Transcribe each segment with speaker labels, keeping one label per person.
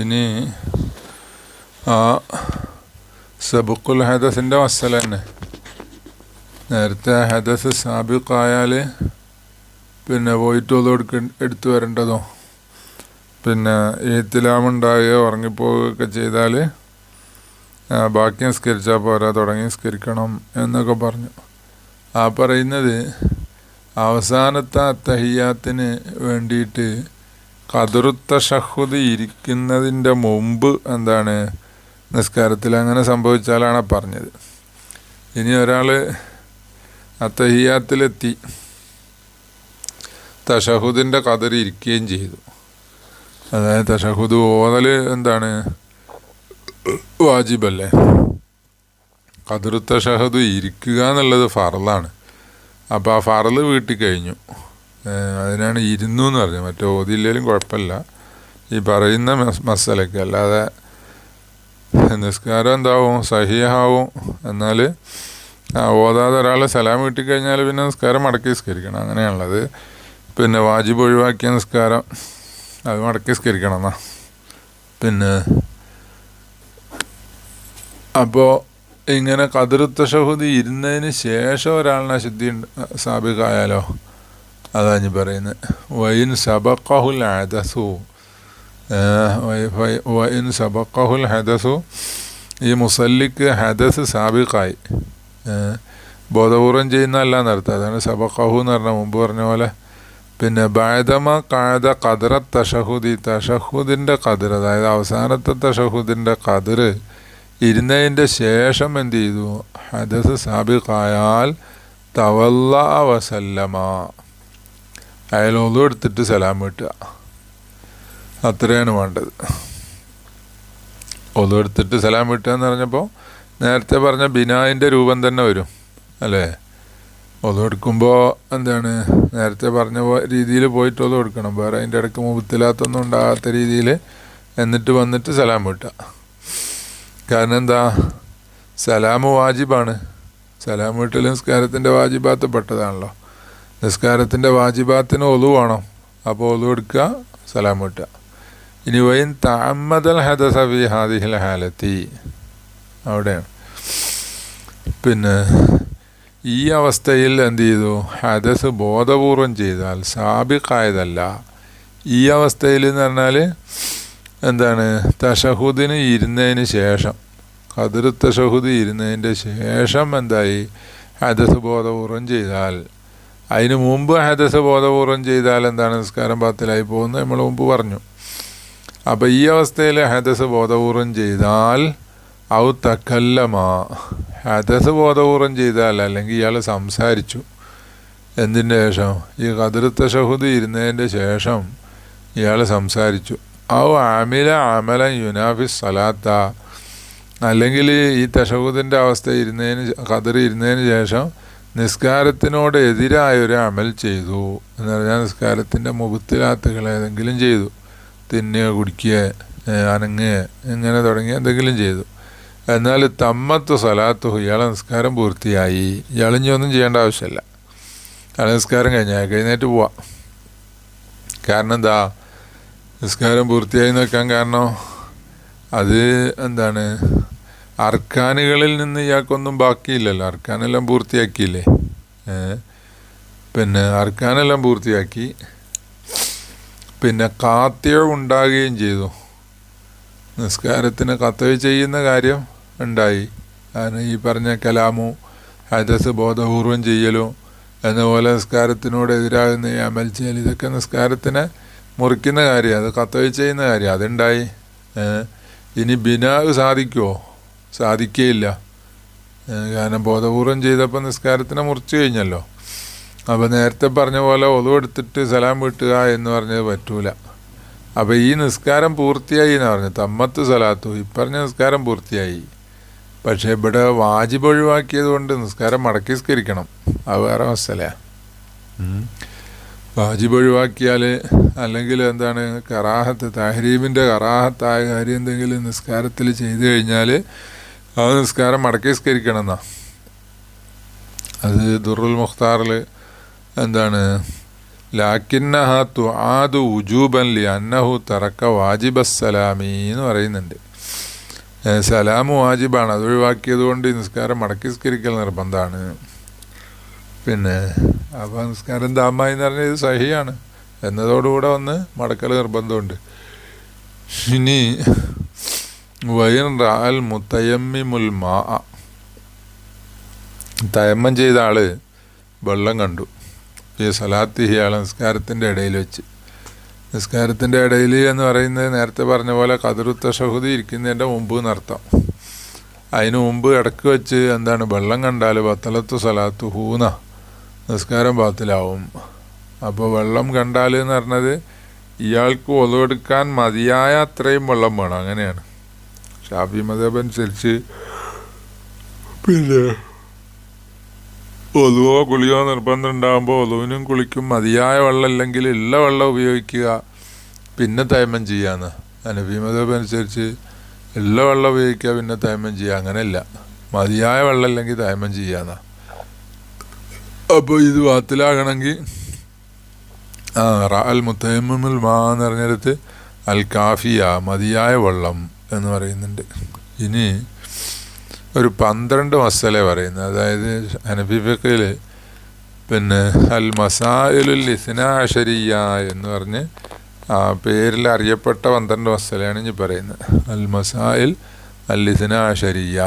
Speaker 1: ഇനി ആ സബുക്കുൽ ഹദസിന്റെ മസല തന്നെ. നേരത്തെ ഹദസ് സാബിക്കായാൽ പിന്നെ പോയിട്ട് ഒന്നും എടുക്ക എടുത്തു വരേണ്ടതോ? പിന്നെ ഏത്തിലാമുണ്ടാകുകയോ ഉറങ്ങിപ്പോവുകയൊക്കെ ചെയ്താൽ ബാക്കി നിസ്കരിച്ചാൽ പോരാ തുടങ്ങി നിസ്കരിക്കണം എന്നൊക്കെ പറഞ്ഞു. ആ പറയുന്നത് അവസാനത്തെ അത്തഹിയാത്തിന് വേണ്ടിയിട്ട് കതിറുത്ത ഷഹുദ് ഇരിക്കുന്നതിന്റെ മുമ്പ് എന്താണ് നിസ്കാരത്തിൽ അങ്ങനെ സംഭവിച്ചാലാണ് പറഞ്ഞത്. ഇനി ഒരാൾ അത്തഹിയാത്തിലെത്തി. തഷഹുദിന്റെ കതിർ ഇരിക്കുകയും ചെയ്തു. അതായത് തഷഹുദ് ഓതൽ എന്താണ്? വാജിബല്ലേ? കതിർ തഷഹദ് ഇരിക്കുക എന്നുള്ളത് ഫറലാണ്. അപ്പോൾ ആ ഫറൽ വീട്ടിൽ കഴിഞ്ഞു അതിനാണ് ഇരുന്നു എന്ന് പറഞ്ഞത്. മറ്റേ ഓതില്ലേലും കുഴപ്പമില്ല. ഈ പറയുന്ന മസാലയ്ക്ക്. അല്ലാതെ നിസ്കാരം എന്താവും? സഹിയാവും എന്നാൽ ഓതാതെ ഒരാൾ സലാം കിട്ടിക്കഴിഞ്ഞാൽ കഴിഞ്ഞാൽ പിന്നെ നിസ്കാരം മടക്കി നിസ്കരിക്കണം. അങ്ങനെയാണുള്ളത്. പിന്നെ വാജിബ് ഒഴിവാക്കിയ നിസ്കാരം അത് മടക്കി നിസ്കരിക്കണം എന്നാ പിന്നെ അപ്പോൾ ഇങ്ങനെ കതിർത്ത ഷഹുദി ഇരുന്നതിന് ശേഷം ഒരാളിനെ ശുദ്ധി സാബികായാലോ അതാ ഞാൻ പറയുന്നത്. വൈൻ സബക്കഹുൽ ഹദസു വൈൻ സബക്കഹുൽ ഹദസു ഈ മുസല്ലിക്ക് ഹദസ് സാബിക്കായി ബോധപൂർവം ചെയ്യുന്നതല്ല എന്നർത്ഥം അതാണ് സബക്കഹു എന്ന് പറഞ്ഞ മുമ്പ് പറഞ്ഞ പോലെ. പിന്നെ ബായതമ കാഴത കതിറ തഷഹുദി. തഷഹുദിന്റെ കതിർ അതായത് അവസാനത്തെ തഷഹുദിന്റെ കതിർ ഇരുന്നതിന്റെ ശേഷം എന്ത് ചെയ്തു? ഹദസ് സാബിക്കായാൽ തവല്ല വസല്ലമ. അയാൾ എടുത്തിട്ട് സലാം വീട്ടുക. അത്രയാണ് വേണ്ടത്. ഒതു എടുത്തിട്ട് സലാം വീട്ടുക എന്ന് പറഞ്ഞപ്പോൾ നേരത്തെ പറഞ്ഞ ബിനായിന്റെ രൂപം തന്നെ വരും അല്ലേ? ഒതു എടുക്കുമ്പോൾ എന്താണ്? നേരത്തെ പറഞ്ഞ രീതിയിൽ പോയിട്ട് ഒതു എടുക്കണം വേറെ അതിന്റെ ഇടയ്ക്ക് മുഖത്തിലാത്തൊന്നും ഉണ്ടാകാത്ത രീതിയിൽ എന്നിട്ട് വന്നിട്ട് സലാം വീട്ടുക. കാരണം എന്താ? സലാം വാജിബാണ്. സലാം വീട്ടിൽ നിസ്കാരത്തിന്റെ വാജിബാത്ത് പെട്ടതാണല്ലോ നിസ്കാരത്തിന്റെ വാജിബാത്തിന് ഒലുവാണോ അപ്പോൾ ഒതു എടുക്കുക സലാം കിട്ടുക ഇനി വൈൻ താമദൽ ഹദസഫി ഹാദിഹിൽ ഹാലത്തി. അവിടെയാണ്. പിന്നെ ഈ അവസ്ഥയിൽ എന്ത് ചെയ്തു? ഹദസ് ബോധപൂർവം ചെയ്താൽ സാബിക്കായതല്ല ഈ അവസ്ഥയിൽ എന്ന് പറഞ്ഞാൽ എന്താണ്? തഷഹുദിന് ഇരുന്നതിന് ശേഷം കതിർ തഷഹുദ് ഇരുന്നതിന്റെ ശേഷം എന്തായി? ഹദസ് ബോധപൂർവം ചെയ്താൽ അതിന് മുമ്പ് ഹദസ് ബോധപൂർവം ചെയ്താൽ എന്താണ് നിസ്കാരം പാത്തിലായി പോകുന്നത്? നമ്മൾ മുമ്പ് പറഞ്ഞു. അപ്പം ഈ അവസ്ഥയിൽ ഹദസ് ബോധപൂർവം ചെയ്താൽ ഔ തക്കല്ലമാ. ഹദസ് ബോധപൂർവം ചെയ്താൽ അല്ലെങ്കിൽ ഇയാൾ സംസാരിച്ചു. എന്തിന്റെ ശേഷം? ഈ കതിർത്ത ഷഹുദ് ഇരുന്നതിന്റെ ശേഷം ഇയാൾ സംസാരിച്ചു. ഔ ആമില അമല യുനാഫി സലാത്ത. അല്ലെങ്കിൽ ഈ തഷഹുദിന്റെ അവസ്ഥ ഇരുന്നതിന് കതിർ ഇരുന്നതിന് ശേഷം നിസ്കാരത്തിനോട് എതിരായ ഒരു അമൽ ചെയ്തു എന്ന് പറഞ്ഞാൽ നിസ്കാരത്തിന്റെ മുഖത്തിലാത്തുകൾ ഏതെങ്കിലും ചെയ്തു. തിന്നുക കുടിക്കുക അനങ്ങുക ഇങ്ങനെ തുടങ്ങി എന്തെങ്കിലും ചെയ്തു. എന്നാൽ തമ്മത്ത് സലാത്തു ഇയാളെ നിസ്കാരം പൂർത്തിയായി. ഇയാളിഞ്ഞൊന്നും ചെയ്യേണ്ട ആവശ്യമില്ല. അയാളെ നിസ്കാരം കഴിഞ്ഞാൽ കഴിഞ്ഞിട്ട് പോവാം. കാരണം എന്താ? നിസ്കാരം പൂർത്തിയായി നിൽക്കാൻ കാരണം അത് എന്താണ്? അർക്കാനുകളിൽ നിന്ന് ഇയാൾക്കൊന്നും ബാക്കിയില്ലല്ലോ. അർക്കാനെല്ലാം പൂർത്തിയാക്കിയില്ലേ? പിന്നെ അർക്കാനെല്ലാം പൂർത്തിയാക്കി. പിന്നെ കാത്തിയ ഉണ്ടാകുകയും ചെയ്തു. നിസ്കാരത്തിന് കത്തവ് ചെയ്യുന്ന കാര്യം ഉണ്ടായി. കാരണം ഈ പറഞ്ഞ കലാമു ഹദസ് ബോധപൂർവം ചെയ്യലും എന്നപോലെ നിസ്കാരത്തിനോട് എതിരാകുന്ന ഈ അമൽ ചെയ്യൽ ഇതൊക്കെ നിസ്കാരത്തിനെ മുറിക്കുന്ന കാര്യം അത് കത്തവ് ചെയ്യുന്ന കാര്യം അതുണ്ടായി. ഇനി ബിനാവ് സാധിക്കുമോ സാധിക്കുകയില്ല കാരണം ബോധപൂർവം ചെയ്തപ്പോൾ നിസ്കാരത്തിനെ മുറിച്ചു കഴിഞ്ഞല്ലോ. അപ്പോൾ നേരത്തെ പറഞ്ഞ പോലെ ഒതുവെടുത്തിട്ട് സലാം വീട്ടുക എന്ന് പറഞ്ഞത് പറ്റൂല. അപ്പോൾ ഈ നിസ്കാരം പൂർത്തിയായി എന്ന് പറഞ്ഞു തമ്മത്ത് സലാത്തു. ഇപ്പറഞ്ഞ നിസ്കാരം പൂർത്തിയായി. പക്ഷേ ഇവിടെ വാജിബ് ഒഴിവാക്കിയത് കൊണ്ട് നിസ്കാരം മടക്കി സ്കരിക്കണം അത് വേറെ മസലയാണ് വാജിബ് ഒഴിവാക്കിയാൽ അല്ലെങ്കിൽ എന്താണ് കറാഹത്ത് തഹരീമിന്റെ കറാഹത്തായ കാര്യം എന്തെങ്കിലും നിസ്കാരത്തിൽ ചെയ്തു കഴിഞ്ഞാൽ ആ നിസ്കാരം മടക്കി സ്കരിക്കണം എന്നാ അത് ദുറുൽ മുഖ്താറിൽ എന്താണ്? ലാക്കിന്നഹ തുആദു ഉജൂബൻ ലി അന്നഹു തറക്ക വാജിബസ്സലാമി എന്ന് പറയുന്നുണ്ട്. സലാം വാജിബാണ്. അത് ഒഴിവാക്കിയത് കൊണ്ട് നിസ്കാരം മടക്കി നിസ്കരിക്കൽ നിർബന്ധമാണ് പിന്നെ അപ്പോൾ നിസ്കാരം ദാമായി എന്ന് പറഞ്ഞാൽ ഇത് സഹിയാണ്. എന്നതോടുകൂടെ വന്ന് മടക്കൽ നിർബന്ധമുണ്ട്. ഇനി വൈൻ റാൽ മുത്തയമ്മിമുൽ മാ തയമ്മം ചെയ്ത ആൾ വെള്ളം കണ്ടു. ഈ സലാത്തിഹി ആളെ നിസ്കാരത്തിന്റെ ഇടയിൽ വെച്ച്. നിസ്കാരത്തിന്റെ ഇടയിൽ എന്ന് പറയുന്നത് നേരത്തെ പറഞ്ഞ പോലെ കതിറുത്ത ഷഹുദി ഇരിക്കുന്നതിന്റെ മുമ്പ് എന്നർത്ഥം. അതിന് മുമ്പ് ഇടയ്ക്ക് വെച്ച് എന്താണ് വെള്ളം കണ്ടാൽ ബത്തലത്തു സലാത്തു ഹൂന. നിസ്കാരം പാത്തിലാവും അപ്പോൾ വെള്ളം കണ്ടാൽ എന്ന് പറഞ്ഞത് ഇയാൾക്ക് ഒതുവെടുക്കാൻ മതിയായ അത്രയും വെള്ളം വേണം. അങ്ങനെയാണ്. ഷാഫി മതബ് അനുസരിച്ച് പിന്നെ ഒതുവോ കുളിയോ നിർബന്ധം ഉണ്ടാകുമ്പോൾ ഒതുവിനും കുളിക്കും. മതിയായ വെള്ളം ഇല്ലെങ്കിൽ ഉള്ള വെള്ളം ഉപയോഗിക്കുക. പിന്നെ തൈമം ചെയ്യാന്ന്. അനബി മതബ് അനുസരിച്ച് ഉള്ള വെള്ളം ഉപയോഗിക്കുക പിന്നെ തൈമം ചെയ്യുക. അങ്ങനെയല്ല. മതിയായ വെള്ളം ഇല്ലെങ്കിൽ തൈമം ചെയ്യാന്ന. അപ്പോൾ ഇത് വാത്തിലാകണമെങ്കിൽ ആ റാൽ മുത്തൈമുൽ മാ എന്ന് പറഞ്ഞെടുത്ത് അൽ കാഫിയ മതിയായ വെള്ളം. എന്ന് പറയുന്നുണ്ട്. ഇനി ഒരു പന്ത്രണ്ട് മസല പറയുന്നത്. അതായത് അനബിഫിക്കയിൽ പിന്നെ അൽ മസായിലുൽ ഇസ്നാശരിയ എന്ന് പറഞ്ഞ് ആ പേരിൽ അറിയപ്പെട്ട പന്ത്രണ്ട് മസലയാണ് ഇനി പറയുന്നത്. അൽ മസായിൽ അൽ ഇസ്നാശരിയ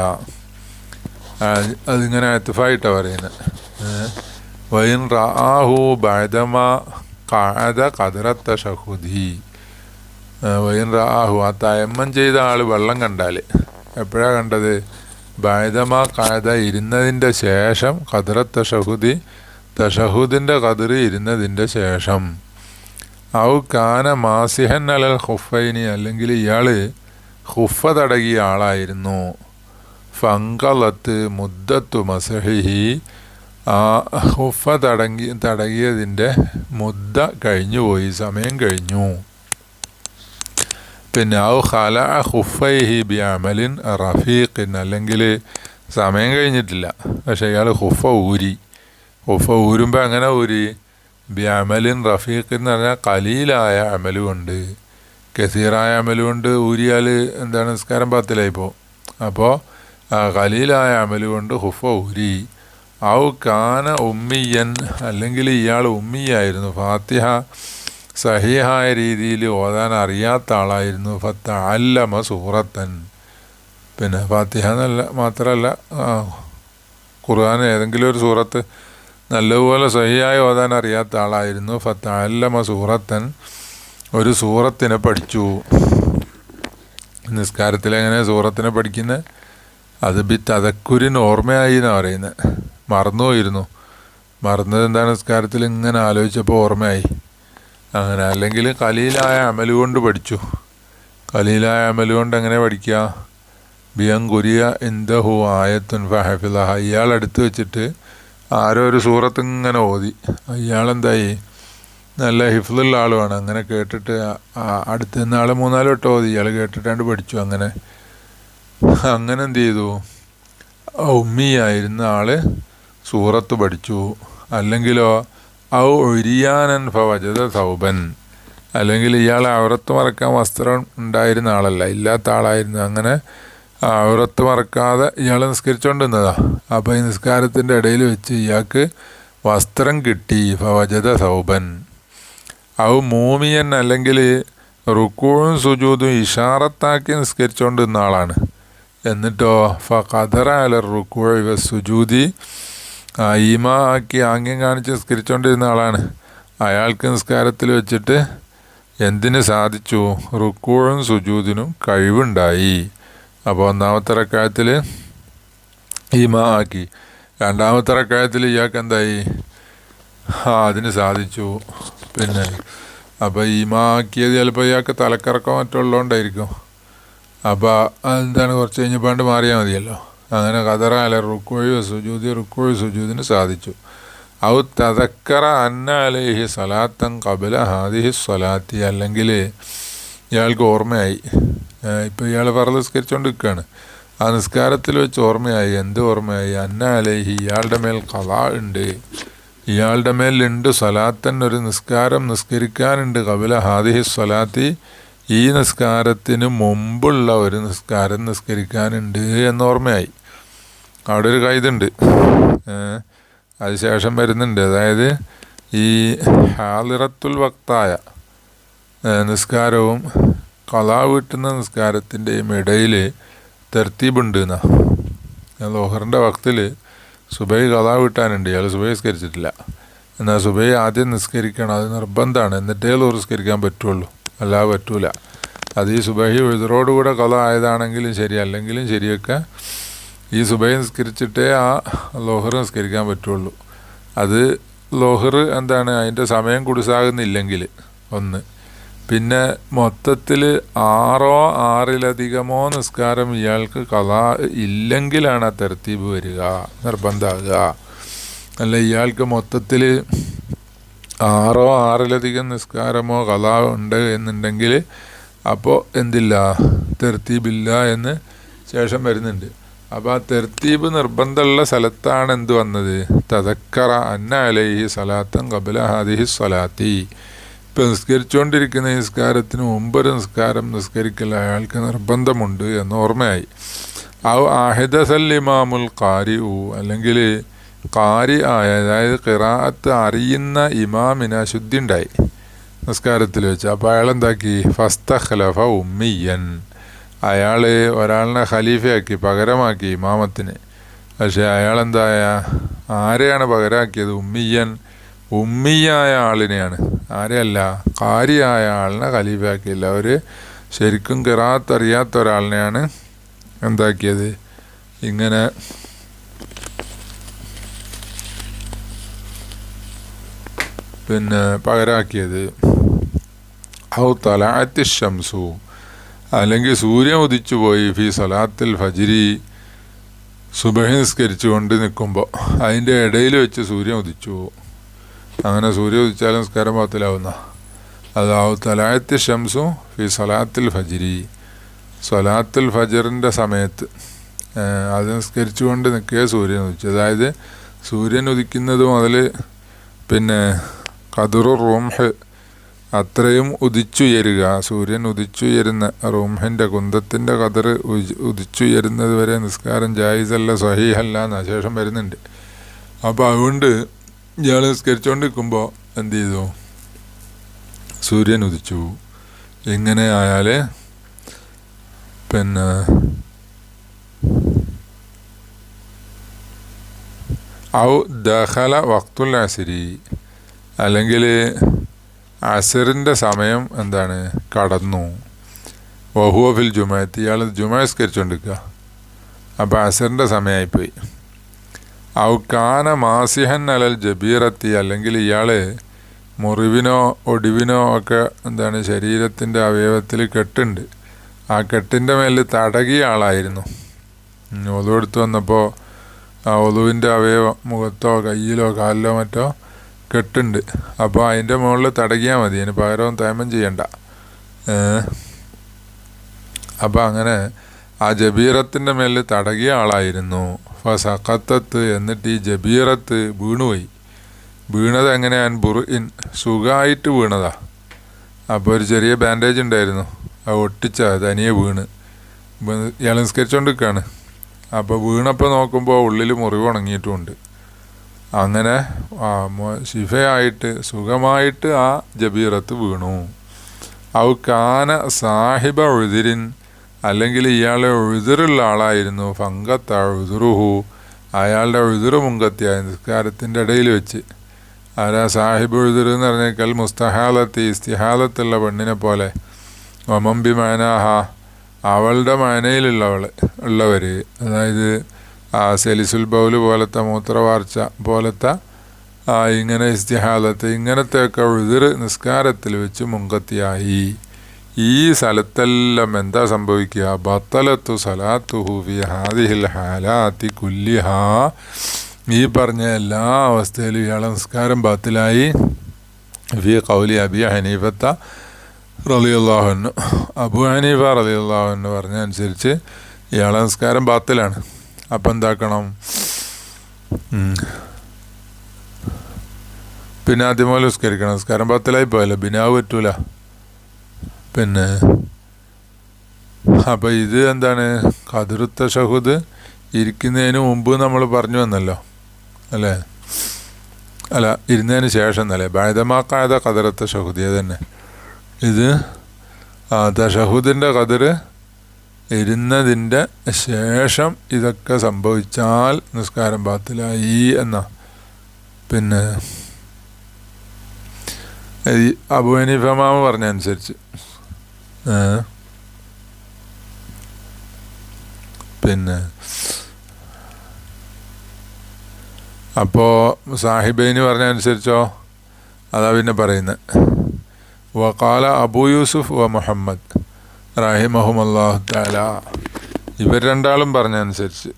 Speaker 1: അതിങ്ങനെ അത്തുഫായിട്ടാണ് പറയുന്നത്. വൈൻ റാഹു ബൈദമ കാത കദറത്ത ഷഹുദി. വൈൻ റാഹു ആ തയമ്മം ചെയ്ത ആൾ വെള്ളം കണ്ടാൽ എപ്പോഴാണ് കണ്ടത്? ബൈദമ കായത ഇരുന്നതിന്റെ ശേഷം കതിറത്ത ഷഹുദി തഷഹുദിന്റെ കതിര് ഇരുന്നതിന്റെ ശേഷം. ഔ കാന മാസിഹൻ അലൽ ഹുഫൈനി അല്ലെങ്കിൽ ഇയാൾ ഹുഫ തടകിയ ആളായിരുന്നു. ഫങ്കലത്ത് മുദ്ദത്തു മസഹിഹി ആ ഹുഫ തടങ്ങി തടകിയതിന്റെ മുദ്ദ കഴിഞ്ഞുപോയി സമയം കഴിഞ്ഞു. പിന്നെ ഔ ഖല ഹുഫൈഹി ബി അമലിൻ റഫീഖിൻ അല്ലെങ്കിൽ സമയം കഴിഞ്ഞിട്ടില്ല. പക്ഷേ ഇയാൾ ഹുഫ ഊരി. ഹുഫ ഊരുമ്പോൾ അങ്ങനെ ഊരി? ബി അമലിൻ റഫീഖ് എന്ന് പറഞ്ഞാൽ കലീലായ അമലുമുണ്ട് കസീറായ അമലുമുണ്ട് ഊരിയാൽ എന്താണ് നിസ്കാരം പാത്തിലായിപ്പോൾ അപ്പോൾ കലീലായ അമലുകൊണ്ട് ഹുഫ ഊരി. ഔ കാന ഉമ്മിയൻ അല്ലെങ്കിൽ ഇയാൾ ഉമ്മിയായിരുന്നു. ഫാത്തിഹ സഹിഹായ രീതിയിൽ ഓതാൻ അറിയാത്ത ആളായിരുന്നു ഫത്ത അല്ലമ സൂറത്തൻ. പിന്നെ ഫാത്തിഹ എന്നല്ല മാത്രമല്ല ഖുർആൻ ഏതെങ്കിലും ഒരു സൂറത്ത് നല്ലതുപോലെ സഹിയായി ഓതാൻ അറിയാത്ത ആളായിരുന്നു ഫത്ത അല്ലമ സൂറത്തൻ. ഒരു സൂറത്തിനെ പഠിച്ചു. നിസ്കാരത്തിൽ എങ്ങനെ സൂറത്തിനെ പഠിക്കുന്നത് അത് ബി തതക്കുരിന് ഓർമ്മയായി എന്നാണ് പറയുന്നത് മറന്നു പോയിരുന്നു മറന്നത് എന്താണ്? നിസ്കാരത്തിൽ ഇങ്ങനെ ആലോചിച്ചപ്പോൾ ഓർമ്മയായി. അങ്ങനെ അല്ലെങ്കിൽ കലീലായ അമലുകൊണ്ട് പഠിച്ചു. കലീലായ അമലുകൊണ്ട് എങ്ങനെ പഠിക്കുക ബിയം കുരിയ ഇന്ദഹു ആയത്തുൻ ഫഹഫിലഹ ഇയാൾ അടുത്ത് വെച്ചിട്ട് ആരോ ഒരു സൂറത്ത് ഇങ്ങനെ ഓതി. അയാളെന്തായി? നല്ല ഹിഫ്ലുള്ള ആളുമാണ് അങ്ങനെ കേട്ടിട്ട് അടുത്ത് നാളെ മൂന്നാൽ വട്ടം ഓതി. ഇയാൾ കേട്ടിട്ടാണ്ട് പഠിച്ചു അങ്ങനെ. അങ്ങനെ എന്ത് ചെയ്തു? ഉമ്മിയായിരുന്ന ആൾ സൂറത്ത് പഠിച്ചു. അല്ലെങ്കിലോ ഔ ഒരിയാനൻ ഭവജത സൗബൻ. അല്ലെങ്കിൽ ഇയാൾ ഔറത്ത് മറക്കാൻ വസ്ത്രം ഉണ്ടായിരുന്ന ആളല്ല ഇല്ലാത്ത ആളായിരുന്നു. അങ്ങനെ ഔറത്ത് മറക്കാതെ ഇയാൾ നിസ്കരിച്ചുകൊണ്ടിരുന്നതാ അപ്പോൾ ഈ നിസ്കാരത്തിന്റെ ഇടയിൽ വെച്ച് ഇയാൾക്ക് വസ്ത്രം കിട്ടി ഭവജത സൗബൻ. ഔ മൂമിയൻ അല്ലെങ്കിൽ റുക്കൂഴും സുജൂതും ഇഷാറത്താക്കി നിസ്കരിച്ചുകൊണ്ടിരുന്ന ആളാണ്. എന്നിട്ടോ ഫ ഖദറ അല റുക്കൂഴ ഇവ സുജൂതി ഈമ ആക്കി ആംഗ്യം കാണിച്ച് നിസ്കരിച്ചുകൊണ്ടിരുന്ന ആളാണ്. അയാൾക്ക് നിസ്കാരത്തിൽ വെച്ചിട്ട് എന്തിന് സാധിച്ചു? റുക്കൂഴും സുജൂതിനും കഴിവുണ്ടായി. അപ്പോൾ ഒന്നാമത്തെ റക്കായത്തിൽ ഈമ ആക്കി. രണ്ടാമത്തെ റക്കായത്തിൽ ഇയാൾക്ക് എന്തായി? ആ അതിന് സാധിച്ചു. പിന്നെ അപ്പോൾ ഈമ ആക്കിയത് ചിലപ്പോൾ ഇയാൾക്ക് തലക്കറക്കം മറ്റുള്ളതുകൊണ്ടായിരിക്കും അപ്പോൾ എന്താണ് കുറച്ച് കഴിഞ്ഞപ്പാണ്ട് മാറിയാൽ മതിയല്ലോ. അങ്ങനെ കതറാല റുക്കോഴി സുജൂതി റുക്കോഴി സുജൂതിന് സാധിച്ചു. ഔ തതക്കറ അന്ന അലേഹി സലാത്തൻ ഹാദിഹി സ്വലാത്തി. അല്ലെങ്കിൽ ഇയാൾക്ക് ഓർമ്മയായി. ഇപ്പോൾ ഇയാൾ പറ നിസ്കരിച്ചുകൊണ്ട് നിൽക്കുകയാണ് ആ നിസ്കാരത്തിൽ വെച്ച് ഓർമ്മയായി. എന്ത് ഓർമ്മയായി? അന്ന അലേഹി ഇയാളുടെ മേൽ കഥ ഉണ്ട്. ഇയാളുടെ മേലുണ്ട് സ്വലാത്തൻ. ഒരു നിസ്കാരം നിസ്കരിക്കാനുണ്ട് കപില ഹാദിഹി സ്വലാത്തി. ഈ നിസ്കാരത്തിന് മുമ്പുള്ള ഒരു നിസ്കാരം നിസ്കരിക്കാനുണ്ട് എന്ന് ഓർമ്മയായി. അവിടെ ഒരു കൈതുണ്ട് അതിനുശേഷം വരുന്നുണ്ട്. അതായത് ഈ ഹാലിറത്തുൽ വക്തായ നിസ്കാരവും കലാ വീട്ടുന്ന നിസ്കാരത്തിന്റെയും ഇടയിൽ തെർത്തീബുണ്ട് എന്നാ. ലോഹറിന്റെ വക്തിൽ സുബൈ കലാ വീട്ടാനുണ്ട്. ഇയാൾ സുബൈ നിസ്കരിച്ചിട്ടില്ല. എന്നാൽ സുബൈ ആദ്യം നിസ്കരിക്കണം. അത് നിർബന്ധമാണ്. എന്നിട്ടേ നിസ്കരിക്കാൻ പറ്റുള്ളൂ. അല്ലാതെ പറ്റൂല. അത് ഈ സുബൈ എഴുതറോടുകൂടെ കല ആയതാണെങ്കിലും ശരി. അല്ലെങ്കിലും ശരിയൊക്കെ ഈ സുബൈ നിസ്കരിച്ചിട്ടേ ആ ലോഹർ നിസ്കരിക്കാൻ പറ്റുള്ളൂ. അത് ലോഹർ എന്താണ് അതിന്റെ സമയം കുടിസാകുന്നില്ലെങ്കിൽ ഒന്ന്. പിന്നെ മൊത്തത്തിൽ ആറോ ആറിലധികമോ നിസ്കാരം ഇയാൾക്ക് കഥ ഇല്ലെങ്കിലാണ് ആ തെരത്തീപ് വരിക നിർബന്ധമാകുക. അല്ല ഇയാൾക്ക് മൊത്തത്തിൽ ആറോ ആറിലധികം നിസ്കാരമോ കഥ ഉണ്ട് എന്നുണ്ടെങ്കിൽ അപ്പോൾ എന്തില്ല തെർത്തീബില്ല എന്ന് ശേഷം വരുന്നുണ്ട്. അപ്പോൾ ആ തെർത്തീബ് നിർബന്ധമുള്ള സ്ഥലത്താണ് എന്ത് വന്നത്? തതക്കറ അന്ന അലൈഹി സലാത്തൻ കബല ഹാദിഹി സലാത്തി ഇപ്പം നിസ്കരിച്ചുകൊണ്ടിരിക്കുന്ന നിസ്കാരത്തിന് മുമ്പൊരു നിസ്കാരം നിസ്കരിക്കൽ അയാൾക്ക് നിർബന്ധമുണ്ട് എന്ന് ഓർമ്മയായി. ആ ആഹിദസല്ലിമാമുൽ കാരി ഉ അല്ലെങ്കിൽ കാരി ആയ അതായത് ഖിറാഅത്ത് അറിയുന്ന ഇമാമിന് അശുദ്ധി ഉണ്ടായി നിസ്കാരത്തിൽ വെച്ച്. അപ്പോൾ അയാൾ എന്താക്കി? ഫസ്തഖലഫ ഉമ്മിയൻ. അയാൾ ഒരാളിനെ ഖലീഫയാക്കി പകരമാക്കി ഇമാമത്തിന്. പക്ഷെ അയാൾ എന്തായ ആരെയാണ് പകരമാക്കിയത് ഉമ്മിയൻ ഉമ്മിയായ ആളിനെയാണ്. ആരെയല്ല കാരിയായ ആളിനെ ഖലീഫയാക്കിയില്ല. അവർ ശരിക്കും കിറാത്തറിയാത്ത ഒരാളിനെയാണ് എന്താക്കിയത്? ഇങ്ങനെ പിന്നെ പകരാക്കിയത്. ഔ തലാത്തി ഷംസു അല്ലെങ്കിൽ സൂര്യൻ ഉദിച്ചു പോയി ഫി സലാത്തിൽ ഫജിരി സുബഹി നിസ്കരിച്ചുകൊണ്ട് നിൽക്കുമ്പോൾ അതിന്റെ ഇടയിൽ വെച്ച് സൂര്യൻ ഉദിച്ചു. അങ്ങനെ സൂര്യ ഉദിച്ചാലും നിസ്കാരം പാത്തിലാവുന്ന അതാവ് തലായത്തി ഷംസും ഫി സലാത്തിൽ ഫജിരി. സലാത്തുൽ ഫജറിന്റെ സമയത്ത് അത് നിസ്കരിച്ചുകൊണ്ട് നിൽക്കുക സൂര്യൻ ഉദിച്ചു അതായത് സൂര്യൻ ഉദിക്കുന്നത് മുതൽ പിന്നെ കതിറു റൂംഹ് അത്രയും ഉദിച്ചുയരുക. സൂര്യൻ ഉദിച്ചുയരുന്ന റൂംഹിന്റെ കുന്തത്തിന്റെ കതിർ ഉദിച്ചുയരുന്നത് വരെ നിസ്കാരം ജായിസല്ല സഹീഹല്ല എന്ന ശേഷം വരുന്നുണ്ട്. അപ്പോൾ അതുകൊണ്ട് ഇയാൾ നിസ്കരിച്ചുകൊണ്ടിരിക്കുമ്പോൾ എന്ത് ചെയ്തു സൂര്യൻ ഉദിച്ചു. ഇങ്ങനെ ആയാൽ പിന്നെ ഔ ദഹല വക്തുൽ അസിരി അല്ലെങ്കിൽ അസറിന്റെ സമയം എന്താണ്? കടന്നു. വഹുവ ഫിൽ ഇയാൾ ജുമാസ്കരിച്ചോണ്ടിരിക്കുക അപ്പോൾ അസറിന്റെ സമയമായിപ്പോയി ഔ കാന മാസിഹൻ അലൽ ജബീറത്തി അല്ലെങ്കിൽ ഇയാൾ മുറിവിനോ ഒടിവിനോ ഒക്കെ എന്താണ് ശരീരത്തിന്റെ അവയവത്തിൽ കെട്ടുണ്ട്. ആ കെട്ടിന്റെ മേലിൽ തടകിയ ആളായിരുന്നു. ഒതു എടുത്തു വന്നപ്പോൾ ആ ഒതുവിന്റെ അവയവം മുഖത്തോ കയ്യിലോ കാലിലോ മറ്റോ കെട്ടുണ്ട്. അപ്പോൾ അതിന്റെ മുകളിൽ തടകിയാൽ മതി. അതിന് പകരം തേമം ചെയ്യണ്ട. അപ്പോൾ അങ്ങനെ ആ ജബീറത്തിന്റെ മേലിൽ തടകിയ ആളായിരുന്നു. ഫസഖത്തത്ത് എന്നിട്ട് ഈ ജബീറത്ത് വീണുപോയി. വീണത് എങ്ങനെയാണ് ബുറുഇൻ സുഖമായിട്ട് വീണതാ. അപ്പോൾ ഒരു ചെറിയ ബാൻഡേജ് ഉണ്ടായിരുന്നു. അത് ഒട്ടിച്ച തനിയെ വീണ്. വീണ് ഇയാൾ നിസ്കരിച്ചുകൊണ്ടിരിക്കുകയാണ് അപ്പോൾ വീണപ്പോൾ നോക്കുമ്പോൾ ഉള്ളിൽ മുറിവ് ഉണങ്ങിയിട്ടുമുണ്ട്. അങ്ങനെ ശിഫയായിട്ട് സുഖമായിട്ട് ആ ജബീറത്ത് വീണു. ഔ കാന സാഹിബ ഉതിരിൻ അല്ലെങ്കിൽ ഇയാളെ ഉഴുതിറുള്ള ആളായിരുന്നു ഫങ്കത്ത ഉതിറുഹു അയാളുടെ ഉഴുതുറ് മുങ്കത്തിയായ നിസ്കാരത്തിന്റെ ഇടയിൽ വെച്ച്. ആരാ സാഹിബ് ഉഴുതുറ് എന്ന് പറഞ്ഞേക്കാൾ മുസ്തഹാലത്തി ഇസ്തിഹാലത്തുള്ള പെണ്ണിനെ പോലെ. ഒമമ്പി മാനാഹ അവളുടെ മാനയിലുള്ളവൾ ഉള്ളവർ അതായത് സെലിസുൽ ബൗൽ പോലത്തെ മൂത്രവാർച്ച പോലത്തെ ഇങ്ങനെ ഇസ്തിഹാലത്ത് ഇങ്ങനത്തെയൊക്കെ ഉതിർ നിസ്കാരത്തിൽ വെച്ച് മുങ്കത്തിയായി ഈ സ്ഥലത്തെല്ലാം എന്താ സംഭവിക്കുക? ബത്തലത്തു സലാത്തു ഫി ഹാദിഹിൽ ഹാലാത്തി കുല്ലിഹ. ഈ പറഞ്ഞ എല്ലാ അവസ്ഥയിലും ഇയാളെ നിസ്കാരം ബാത്തിലായി. ഫി കൗലി അബി ഹനീഫത്ത റലിയുള്ളാഹുന്നു അബു ഹനീഫ റലിയുള്ളാഹുന്ന് പറഞ്ഞ അനുസരിച്ച് ഇയാളെ നിസ്കാരം ബാത്തിലാണ്. അപ്പം എന്താക്കണം. പിന്നെ ആദ്യം പോലെ നിസ്കരിക്കണം. നിസ്കാരം പത്തിലായി പോയല്ലോ. ബിനാവ് പറ്റൂല. പിന്നെ അപ്പം ഇത് എന്താണ്? കതിർത്ത ഷഹുദ് ഇരിക്കുന്നതിന് മുമ്പ് നമ്മൾ പറഞ്ഞു വന്നല്ലോ. അല്ലേ? അല്ല ഇരുന്നതിന് ശേഷം എന്നല്ലേ? ബാധമാക്കാത കതിരത്ത ഷഹുദ്. തന്നെ ഇത് ആ തഷഹുദിന്റെ കതിര് ഇരുന്നതിന്റെ ശേഷം ഇതൊക്കെ സംഭവിച്ചാൽ നിസ്കാരം ബാത്തിലായി എന്ന. പിന്നെ ഈ അബു പറഞ്ഞനുസരിച്ച്. പിന്നെ അപ്പോൾ സാഹിബൈന് പറഞ്ഞ അനുസരിച്ചോ അതാ പിന്നെ പറയുന്നത് വക്കാല അബു യൂസുഫ് വ മുഹമ്മദ്. റഹിമഹുമല്ലാഹു താല ഇവർ രണ്ടാളും പറഞ്ഞ അനുസരിച്ച്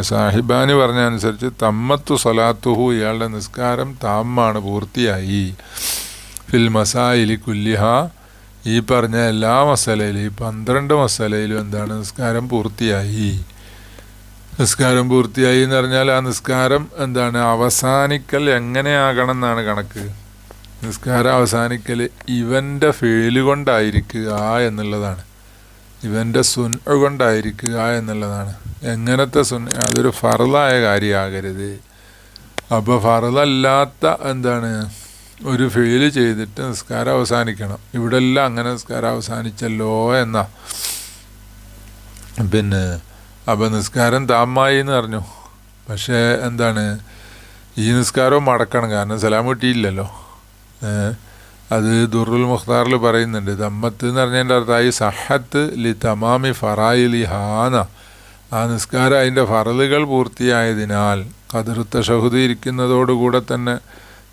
Speaker 1: സാഹിബാനി പറഞ്ഞ അനുസരിച്ച് തമ്മത്തു സലാത്തുഹു ഇയാളുടെ നിസ്കാരം താമ്മാണ് പൂർത്തിയായി. ഫിൽ മസായിലി കുല്ലിഹ. ഈ പറഞ്ഞ എല്ലാ മസലയിലും ഈ പന്ത്രണ്ട് മസലയിലും എന്താണ് നിസ്കാരം പൂർത്തിയായി. നിസ്കാരം പൂർത്തിയായി എന്ന് പറഞ്ഞാൽ ആ നിസ്കാരം എന്താണ് അവസാനിക്കൽ എങ്ങനെയാകണം എന്നാണ് കണക്ക്. നിസ്കാരം അവസാനിക്കൽ ഇവന്റെ ഫേൽ കൊണ്ടായിരിക്കുക എന്നുള്ളതാണ്. ഇവന്റെ സുൻ കൊണ്ടായിരിക്കുക എന്നുള്ളതാണ്. എങ്ങനത്തെ സുൻ അതൊരു ഫറലായ കാര്യമാകരുത്. അപ്പോൾ ഫറലല്ലാത്ത എന്താണ്? ഒരു ഫെയിൽ ചെയ്തിട്ട് നിസ്കാരം അവസാനിക്കണം. ഇവിടെ എല്ലാം അങ്ങനെ നിസ്കാരം അവസാനിച്ചല്ലോ എന്നാ. പിന്നെ അപ്പം നിസ്കാരം താമായി എന്ന് പറഞ്ഞു. പക്ഷേ എന്താണ്? ഈ നിസ്കാരവും മടക്കണം. കാരണം സലാം കിട്ടിയില്ലല്ലോ. അത് ദുർറുൽ മുഖ്താറിൽ പറയുന്നുണ്ട്. ദമ്മത്ത് എന്ന് പറഞ്ഞതിന്റെ അർത്ഥമായി സഹത്ത് ലി തമാമി ഫറായിലി ഹാന. ആ നിസ്കാരം അതിന്റെ ഫറലുകൾ പൂർത്തിയായതിനാൽ കതിർത്ത ഷഹുദ് ഇരിക്കുന്നതോടുകൂടെ തന്നെ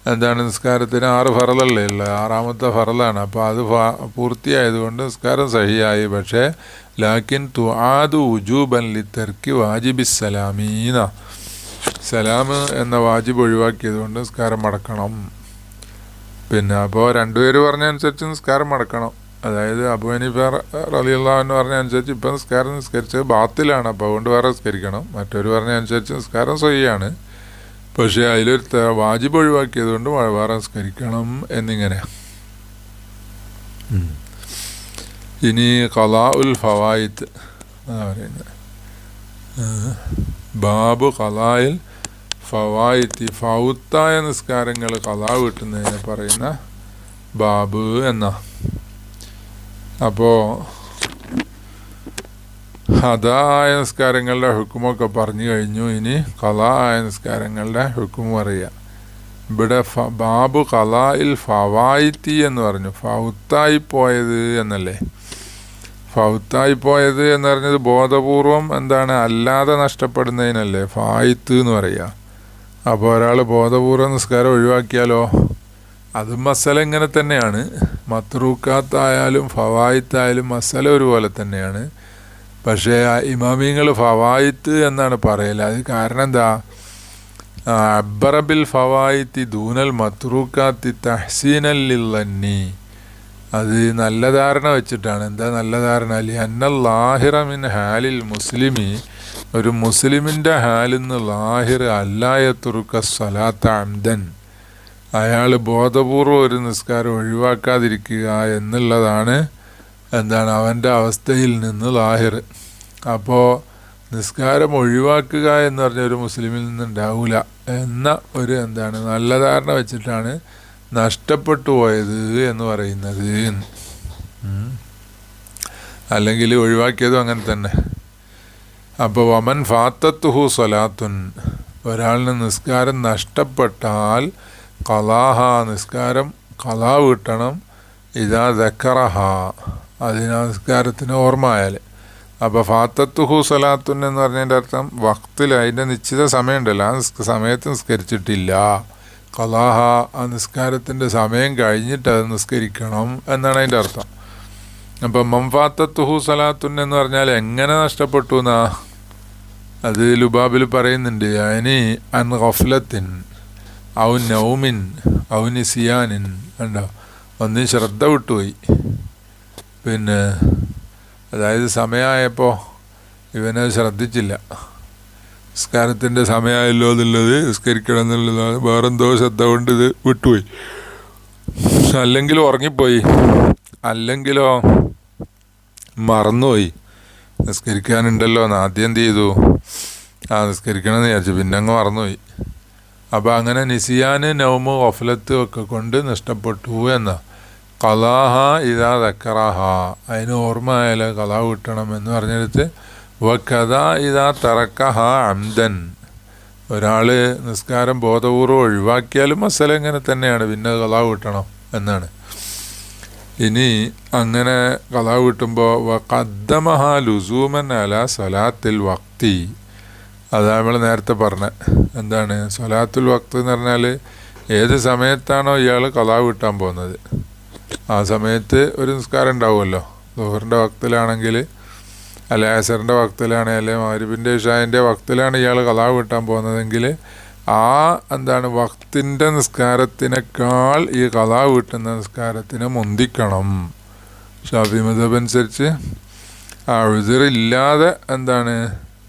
Speaker 1: എന്താണ് നിസ്കാരത്തിന് ആറ് ഫറലല്ലേ? ഉള്ളത് ആറാമത്തെ ഫറലാണ്. അപ്പോൾ അത് പൂർത്തിയായതുകൊണ്ട് നിസ്കാരം സഹിയായി. പക്ഷേ ലാക്കിൻ തുആദു ഉജൂബൻ ലി തെർക്കി വാജിബി സലാമീന. സലാം എന്ന വാജിബ് ഒഴിവാക്കിയതുകൊണ്ട് നിസ്കാരം മടക്കണം. പിന്നെ അപ്പോൾ രണ്ടുപേര് പറഞ്ഞ അനുസരിച്ച് നിസ്കാരം മടക്കണം. അതായത് അബു ഹനീഫ റലിയുള്ളവെന്ന് പറഞ്ഞ അനുസരിച്ച് ഇപ്പം നിസ്കാരം നിസ്കരിച്ചത് ബാത്തിലാണ്. അപ്പോൾ അതുകൊണ്ട് വേറെ നിസ്കരിക്കണം. മറ്റൊരു പറഞ്ഞ അനുസരിച്ച് നിസ്കാരം സ്വയാണ് പക്ഷേ അതിലൊരു വാജിബ് ഒഴിവാക്കിയത് കൊണ്ട് വേറെ നിസ്കരിക്കണം എന്നിങ്ങനെ. ഇനി കലാ ഉൽ ഫവായിത്ത് എന്നാ പറയുന്നത് ബാബു കലായിൽ ഫവായിത്തി ഫൗത്തായ നിസ്കാരങ്ങൾ കഥാ വീട്ടുന്നതിനെ പറയുന്ന ബാബു എന്ന. അപ്പോൾ ഹദായ നിസ്കാരങ്ങളുടെ ഹുക്കുമൊക്കെ പറഞ്ഞു കഴിഞ്ഞു. ഇനി കലായ നിസ്കാരങ്ങളുടെ ഹുക്കും അറിയാം ഇവിടെ ബാബു കലായിൽ ഫവായിത്തി എന്ന് പറഞ്ഞു. ഫൗത്തായി പോയത് എന്നല്ലേ? ഫൗത്തായി പോയത് എന്ന് പറഞ്ഞത് ബോധപൂർവം എന്താണ്? അല്ലാതെ നഷ്ടപ്പെടുന്നതിനല്ലേ? ഫായിത്ത് എന്ന് പറയുക. അപ്പോൾ ഒരാൾ ബോധപൂർവം നിസ്കാരം ഒഴിവാക്കിയാലോ? അതും മസല ഇങ്ങനെ തന്നെയാണ്. മത്രൂക്കാത്തായാലും ഫവായിത്തായാലും മസല ഒരുപോലെ തന്നെയാണ്. പക്ഷേ ഇമാമിങ്ങൾ ഫവായിത്ത് എന്നാണ് പറയൽ. അത് കാരണം എന്താ? അബ്ബറബിൽ ഫവായിത്തി ദൂനൽ മത്രൂക്കാത്തി തഹ്സീനല്ലി അത് നല്ല ധാരണ വെച്ചിട്ടാണ്. എന്താ നല്ല ധാരണ? അലി അന്നൽ ലാഹിറ ഹാലിൽ മുസ്ലിമി ഒരു മുസ്ലിമിന്റെ ഹാലിൽ നിന്ന് ലാഹിർ അല്ലായത്തുറുക്ക സ്വലാത്ത അംദൻ. അയാൾ ബോധപൂർവം ഒരു നിസ്കാരം ഒഴിവാക്കാതിരിക്കുക എന്നുള്ളതാണ് എന്താണ് അവന്റെ അവസ്ഥയിൽ നിന്ന് ലാഹിർ. അപ്പോൾ നിസ്കാരം ഒഴിവാക്കുക എന്ന് പറഞ്ഞ ഒരു മുസ്ലിമിൽ നിന്നുണ്ടാവില്ല എന്ന ഒരു എന്താണ് നല്ല ധാരണ വെച്ചിട്ടാണ് നഷ്ടപ്പെട്ടു പോയത് എന്ന് പറയുന്നത്. അല്ലെങ്കിൽ ഒഴിവാക്കിയതും അങ്ങനെ തന്നെ. അപ്പോൾ വമൻ ഫാത്തത്തുഹു സ്വലാത്തുൻ. ഒരാളിന് നിസ്കാരം നഷ്ടപ്പെട്ടാൽ കലാഹ നിസ്കാരം കലാ വീട്ടണം. ഇതാ ദക്കറഹ. അതിനാ നിസ്കാരത്തിന് ഓർമ്മ ആയാൽ അപ്പോൾ ഫാത്തത്തുഹു സ്വലാത്തുൻ എന്ന് പറഞ്ഞതിന്റെ അർത്ഥം വക്തിൽ അതിന്റെ നിശ്ചിത സമയമുണ്ടല്ലോ. ആ സമയത്ത് നിസ്കരിച്ചിട്ടില്ല. കലാഹ ആ നിസ്കാരത്തിന്റെ സമയം കഴിഞ്ഞിട്ട് അത് നിസ്കരിക്കണം എന്നാണ് അതിന്റെ അർത്ഥം. അപ്പം മംഫാത്തത്തുഹു സലാത്തുൻ എന്ന് പറഞ്ഞാൽ എങ്ങനെ നഷ്ടപ്പെട്ടു എന്നാ? അത് ലുബാബിൽ പറയുന്നുണ്ട് അനി അൻ ഗഫ്ലത്തിൻ ഔ നൗമിൻ ഔ നിസിയാനിൻ ഉണ്ടോ ഒന്ന് ശ്രദ്ധ വിട്ടുപോയി. പിന്നെ അതായത് സമയമായപ്പോൾ ഇവനത് ശ്രദ്ധിച്ചില്ല. നിസ്കാരത്തിന്റെ സമയമായല്ലോ എന്നുള്ളത് നിസ്കരിക്കണം എന്നുള്ളതാണ്. വേറെന്തോ ശ്രദ്ധ കൊണ്ട് ഇത് വിട്ടുപോയി. അല്ലെങ്കിൽ ഉറങ്ങിപ്പോയി. അല്ലെങ്കിലോ മറന്നുപോയി. നിസ്കരിക്കാനുണ്ടല്ലോ എന്ന് ആദ്യം എന്ത് ചെയ്തു ആ നിസ്കരിക്കണമെന്ന് വിചാരിച്ചു. പിന്നെ അങ്ങ് മറന്നുപോയി. അപ്പോൾ അങ്ങനെ നിസിയാൻ നൗമ് ഒഫലത്ത് ഒക്കെ കൊണ്ട് നഷ്ടപ്പെട്ടു എന്ന. കലാഹ ഇതാ തക്കറാഹ അതിന് ഓർമ്മ ആയാൽ കലാ കിട്ടണം എന്ന് പറഞ്ഞെടുത്ത് വ കഥ ഇതാ തറക്കഹ അംദൻ. ഒരാൾ നിസ്കാരം ബോധപൂർവം ഒഴിവാക്കിയാലും മസല ഇങ്ങനെ തന്നെയാണ്. പിന്നെ കലാ കിട്ടണം എന്നാണ്. ഇനി അങ്ങനെ കഥ കിട്ടുമ്പോൾ വ കദ്ദമഹ ലുസൂമൻ അല സലാത്തിൽ വക്തി അതാ നമ്മൾ നേരത്തെ പറഞ്ഞ. എന്താണ്? സലാത്തുൽ വക്ത് എന്ന് പറഞ്ഞാൽ ഏത് സമയത്താണോ ഇയാൾ കലാ കിട്ടാൻ പോകുന്നത്. ആ സമയത്ത് ഒരു നിസ്കാരം ഉണ്ടാവുമല്ലോ. ദോഹറിന്റെ വക്തിലാണെങ്കിൽ അല്ലെ അസറിന്റെ വക്തിലാണെങ്കിൽ അല്ലെ മാരിബിന്റെ ഇഷാന്റെ വക്തിലാണ് ഇയാൾ കലാ കിട്ടാൻ പോകുന്നതെങ്കിൽ ആ എന്താണ് വക്തിന്റെ നിസ്കാരത്തിനേക്കാൾ ഈ കഥാ വീട്ടുന്ന നിസ്കാരത്തിന് മുന്തിക്കണം. ഷാഫി മതബ് അനുസരിച്ച് ആ ഉതിറില്ലാതെ എന്താണ്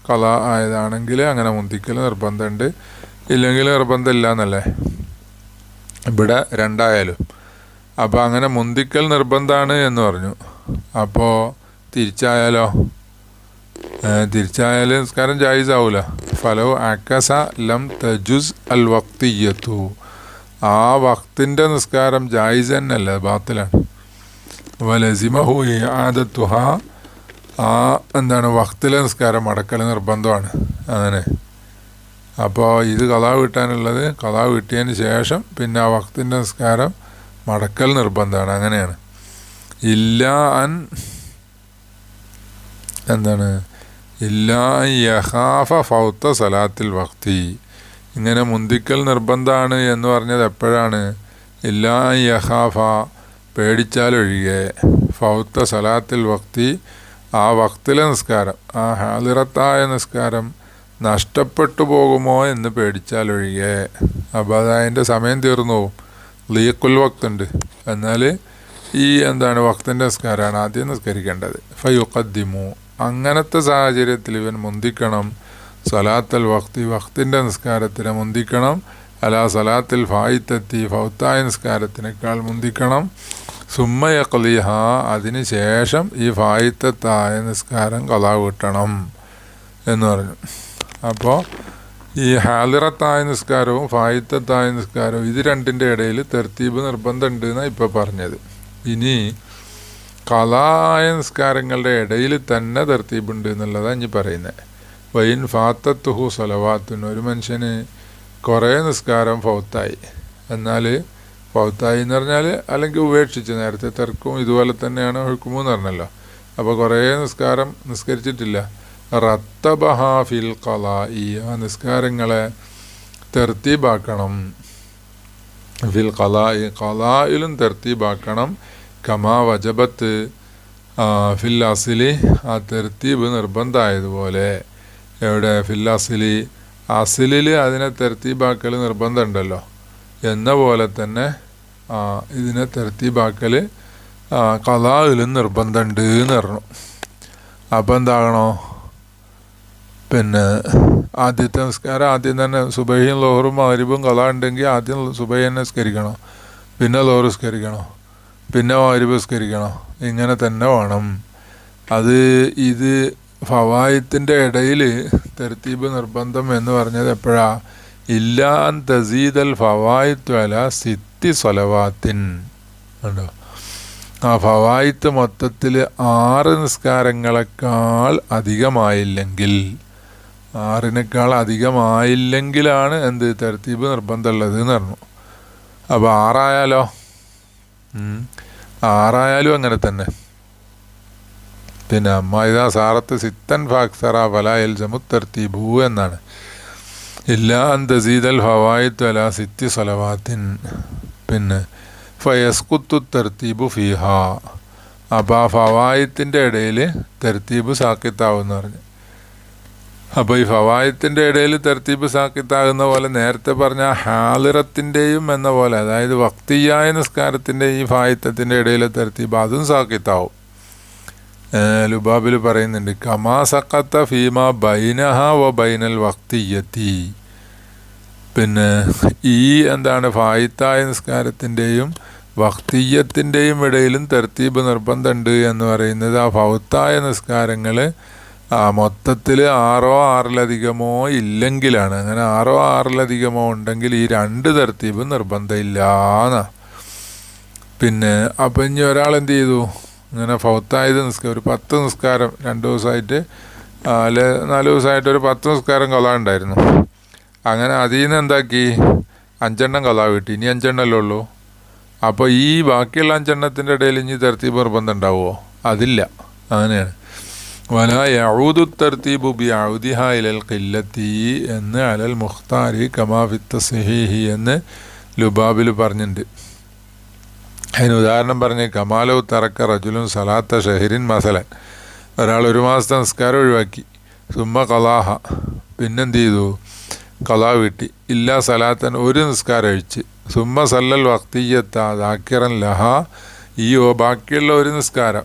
Speaker 1: കല ആയതാണെങ്കിൽ അങ്ങനെ മുന്തിക്കൽ നിർബന്ധമുണ്ട്. ഇല്ലെങ്കിൽ നിർബന്ധമില്ല എന്നല്ലേ ഇവിടെ രണ്ടായാലും. അപ്പോൾ അങ്ങനെ മുന്തിക്കൽ നിർബന്ധമാണ് എന്ന് പറഞ്ഞു. അപ്പോൾ തിരിച്ചായാലോ? തിരിച്ചായാൽ നിസ്കാരം ജായിസാവൂല. ഫലോ അക്കസ ലം തജുസ് അൽ വക്തിയത്തു. ആ വക്തിന്റെ നിസ്കാരം ജായിസ് തന്നെയല്ല ബാത്തിലാണ്. വലസിമഹു ആദത്തുഹ ആ എന്താണ് വക്തിലെ നിസ്കാരം അടക്കൽ നിർബന്ധമാണ്. അങ്ങനെ. അപ്പോൾ ഇത് കഥാ വീട്ടാനുള്ളത്. കഥാ വീട്ടിയതിന് ശേഷം പിന്നെ ആ വക്തിന്റെ നിസ്കാരം മടക്കൽ നിർബന്ധമാണ്. അങ്ങനെയാണ്. ഇല്ല അൻ എന്താണ് ഇല്ല ഫൗത്ത സലാത്തിൽ വക്തി ഇങ്ങനെ മുന്തിക്കൽ നിർബന്ധമാണ് എന്ന് പറഞ്ഞത് എപ്പോഴാണ്? ഇല്ലാ യഹാഫ പേടിച്ചാലൊഴികെ ഫൗത്ത സലാത്തിൽ വക്തി ആ വക്തിലെ നിസ്കാരം ആ ഹാലിറത്തായ നിസ്കാരം നഷ്ടപ്പെട്ടു പോകുമോ എന്ന് പേടിച്ചാലൊഴികെ അത് അതിന്റെ സമയം തീർന്നു. ലീക്കുൽ വക്തുണ്ട് എന്നാൽ ഈ എന്താണ് വക്തിന്റെ നിസ്കാരമാണ് ആദ്യം നിസ്കരിക്കേണ്ടത്. ഫയുക്കദ്ദിമു അങ്ങനത്തെ സാഹചര്യത്തിൽ ഇവൻ മുന്തിക്കണം. സലാത്തൽ വഖ്തി വക്തിന്റെ നിസ്കാരത്തിന് മുന്തിക്കണം. അല സലാത്തിൽ ഫായിത്തെത്തി ഫൗത്തായ നിസ്കാരത്തിനേക്കാൾ മുന്തിക്കണം. സുമ്മയക്ലിഹ അതിന് ശേഷം ഈ ഫായിത്തത്തായ നിസ്കാരം കലാ കിട്ടണം എന്ന് പറഞ്ഞു. അപ്പോൾ ഈ ഹാലിറത്തായ നിസ്കാരവും ഫായിത്തത്തായ നിസ്കാരവും ഇത് രണ്ടിന്റെ ഇടയിൽ തെർത്തീബ് നിർബന്ധമുണ്ട് എന്നാണ് ഇപ്പോൾ പറഞ്ഞത്. ഇനി കലായ ഇടയിൽ തന്നെ തെർത്തീബുണ്ട് എന്നുള്ളതാണ് ഇനി പറയുന്നത്. വൈൻ ഫാത്തത്തുഹു സലവാത്തുൻ ഒരു മനുഷ്യന് കുറേ നിസ്കാരം ഫൗത്തായി. എന്നാൽ ഫൗത്തായി എന്ന് പറഞ്ഞാൽ അല്ലെങ്കിൽ ഉപേക്ഷിച്ച് നേരത്തെ തർക്കവും ഇതുപോലെ തന്നെയാണ് ഒഴുക്കുമെന്ന് പറഞ്ഞല്ലോ. അപ്പോൾ കുറേ നിസ്കാരം നിസ്കരിച്ചിട്ടില്ല. റത്തബഹാഫിൽ കലായി ആ നിസ്കാരങ്ങളെ തെർത്തീബാക്കണം ഫിൽ കലായി കലായിലും തെർത്തീബാക്കണം കമാ വജബത്ത് ഫില്ലാസിലി ആ തെർത്തീബ് നിർബന്ധമായതുപോലെ. എവിടെ? ഫില്ലാസിലി. അസിലിൽ അതിനെ തെർത്തീബാക്കൽ നിർബന്ധമുണ്ടല്ലോ. എന്ന പോലെ തന്നെ ഇതിനെ തെർത്തീബാക്കൽ കലാവിലും നിർബന്ധമുണ്ട് എന്ന് പറഞ്ഞു. അപ്പം എന്താകണോ? പിന്നെ ആദ്യത്തെ നിസ്കാരം ആദ്യം തന്നെ സുബൈയും ലോഹറും മരിബും കല ഉണ്ടെങ്കിൽ ആദ്യം സുബൈ തന്നെ നിസ്കരിക്കണം. പിന്നെ ലോഹർ നിസ്കരിക്കണം. പിന്നെ മരിബ് നിസ്കരിക്കണം ഇങ്ങനെ തന്നെ വേണം. അത് ഇത് ഫവായത്തിന്റെ ഇടയിൽ തെർത്തീബ് നിർബന്ധം എന്ന് പറഞ്ഞത് എപ്പോഴാ? ഇല്ലാൻ തസീദൽ ഫവായത്ത് അല സിത്തി സ്വലവാത്തിൻ. ഉണ്ടോ ആ ഫവായത്ത് മൊത്തത്തിൽ ആറ് നിസ്കാരങ്ങളെക്കാൾ അധികമായില്ലെങ്കിൽ ആറിനേക്കാൾ അധികമായില്ലെങ്കിലാണ് എന്ത് തരത്തീബ് നിർബന്ധമുള്ളത് എന്ന് പറഞ്ഞു. അപ്പോൾ ആറായാലോ? ആറായാലും അങ്ങനെ തന്നെ. പിന്നെ അമ്മ ഇതാ സാറത്ത് സിത്തൻ ഫാക്സറ ഫല എൽ ഭൂ എന്നാണ്. ഇല്ല അന്തസീദൽ ഫവായിത്ത് അല സിത്തി സലവാത്തിൻ പിന്നെ ഫയസ്കുത്തു തർത്തീബു ഫിഹ. അപ്പോൾ ആ ഫവായത്തിന്റെ ഇടയിൽ തർത്തീബ് സാക്കിത്താവെന്ന് പറഞ്ഞു. അപ്പോൾ ഈ ഫവായത്തിന്റെ ഇടയിൽ തർത്തീബ് സാക്കിത്താകുന്ന പോലെ നേരത്തെ പറഞ്ഞ ഹാലിറത്തിന്റെയും എന്ന പോലെ അതായത് വക്തിയായ നിസ്കാരത്തിന്റെ ഈ ഫായിത്തത്തിന്റെ ഇടയിലെ തർത്തീബ് അതും സാക്കിത്താവും. ലുബാബിൽ പറയുന്നുണ്ട് കമാ സക്കത്ത ഫീമ ബൈനഹ വ ബൈനൽ വക്തിയത്തി. പിന്നെ ഈ എന്താണ് ഫായിത്തായ നിസ്കാരത്തിന്റെയും വക്തീയത്തിന്റെയും ഇടയിലും തെർത്തീപ്പ് നിർബന്ധമുണ്ട് എന്ന് പറയുന്നത് ആ ഫൗത്തായ നിസ്കാരങ്ങൾ മൊത്തത്തിൽ ആറോ ആറിലധികമോ ഇല്ലെങ്കിലാണ്. അങ്ങനെ ആറോ ആറിലധികമോ ഉണ്ടെങ്കിൽ ഈ രണ്ട് തെർത്തീബ് നിർബന്ധമില്ലാന്നാ. പിന്നെ അപ്പം ഇനി ഒരാൾ എന്ത് ചെയ്തു? ഇങ്ങനെ ഫൗത്തായത് നിസ്കാരം ഒരു പത്ത് നിസ്കാരം രണ്ട് ദിവസമായിട്ട് അല്ലെ നാല് ദിവസമായിട്ട് ഒരു പത്ത് നിസ്കാരം കൊല ഉണ്ടായിരുന്നു. അങ്ങനെ അതിൽ നിന്ന് എന്താക്കി? അഞ്ചെണ്ണം കൊല കിട്ടി. ഇനി അഞ്ചെണ്ണല്ലേ ഉള്ളൂ? അപ്പോൾ ഈ ബാക്കിയുള്ള അഞ്ചെണ്ണത്തിന്റെ ഇടയിൽ ഇനി തർത്തീബ് നിർബന്ധം ഉണ്ടാവുമോ? അതില്ല. അങ്ങനെയാണ്. വല യഊദു തർത്തീബു ബി ഔദിഹ ഇലൽ ഖില്ലത്തി എന്ന് അലൽ മുഖ്താരി കമാഫിത്ത സഹീഹി എന്ന് ലുബാബിൽ പറഞ്ഞിട്ടുണ്ട് അതിന് ഉദാഹരണം പറഞ്ഞ് കമാലോ തറക്ക റജുലും സലാത്ത ഷഹരിൻ മസലൻ. ഒരാൾ ഒരു മാസത്തെ നിസ്കാരം ഒഴിവാക്കി. സുമ്മ കലാഹ. പിന്നെന്ത് ചെയ്തു? കലാ വീട്ടി. ഇല്ലാ സലാത്തൻ ഒരു നിസ്കാരം ഒഴിച്ച്. സുമ്മ സല്ലൽ വക്തീയത്ത ദാക്കിറൻ ലഹ. ഈ ബാക്കിയുള്ള ഒരു നിസ്കാരം.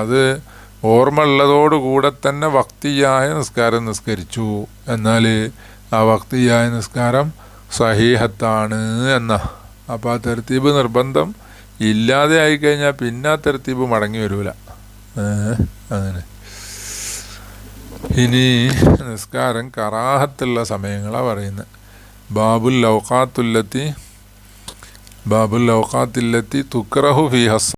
Speaker 1: അത് ഓർമ്മ ഉള്ളതോടുകൂടെ തന്നെ വക്തിയായ നിസ്കാരം നിസ്കരിച്ചു. എന്നാൽ ആ വക്തിയായ നിസ്കാരം സഹീഹത്താണ് എന്ന. അപ്പോൾ ആ തെർത്തീബ് നിർബന്ധം ഇല്ലാതെ ആയിക്കഴിഞ്ഞാൽ പിന്നെ ആ തെർത്തീബ് മടങ്ങി വരൂല. അങ്ങനെ. ഇനി നിസ്കാരം കറാഹത്തുള്ള സമയങ്ങളാണ് പറയുന്നത് ബാബുൽ ലൗഖാത്തുല്ലത്തി ബാബുൽ ലൗഖാത്തില്ലത്തി തുക്രഹു ഫിഹസ്